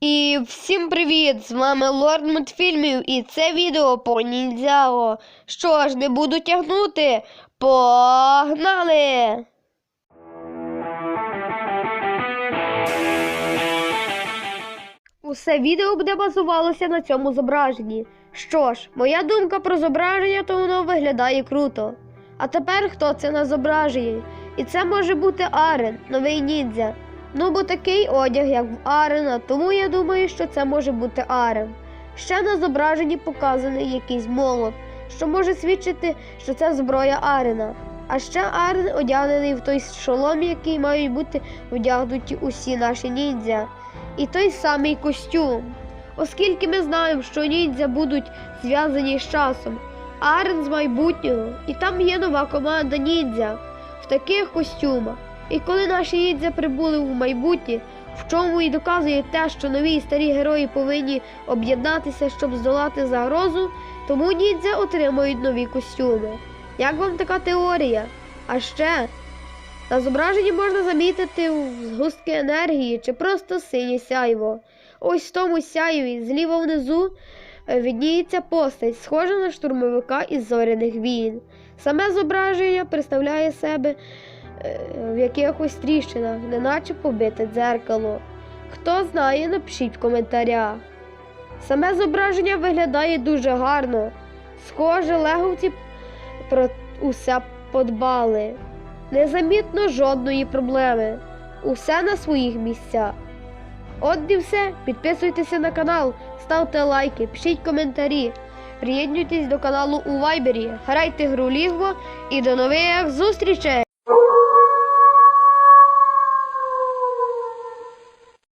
І всім привіт! З вами Лорд мультфільмів і це відео по ніндзяго. Що ж, не буду тягнути. Погнали! Усе відео буде базувалося на цьому зображенні. Що ж, моя думка про зображення, то воно виглядає круто. А тепер хто це на зображенні? І це може бути Арен, новий ніндзя. Ну, бо такий одяг, як в Арена, тому я думаю, що це може бути Арен. Ще на зображенні показаний якийсь молот, що може свідчити, що це зброя Арена. А ще Арен одягнений в той шолом, який мають бути вдягнуті усі наші ніндзя. І той самий костюм. Оскільки ми знаємо, що ніндзя будуть зв'язані з часом, Арен з майбутнього, і там є нова команда ніндзя в таких костюмах. І коли наші ніндзя прибули в майбутнє, в чому і доказує те, що нові і старі герої повинні об'єднатися, щоб здолати загрозу, тому ніндзя отримують нові костюми. Як вам така теорія? А ще на зображенні можна замітити згустки енергії чи просто синє сяйво. Ось в тому сяйві зліва внизу е, видніється постать, схожа на штурмовика із зоряних війн. Саме зображення представляє себе е, в якихось тріщинах, неначе побите дзеркало. Хто знає, напишіть в коментарях. Саме зображення виглядає дуже гарно. Схоже, леговці про усе подбали. Незамітно жодної проблеми. Усе на своїх місцях. От і все. Підписуйтеся на канал, ставте лайки, пишіть коментарі. Приєднуйтесь до каналу у Вайбері, грайте гру Лігво і до нових зустрічей!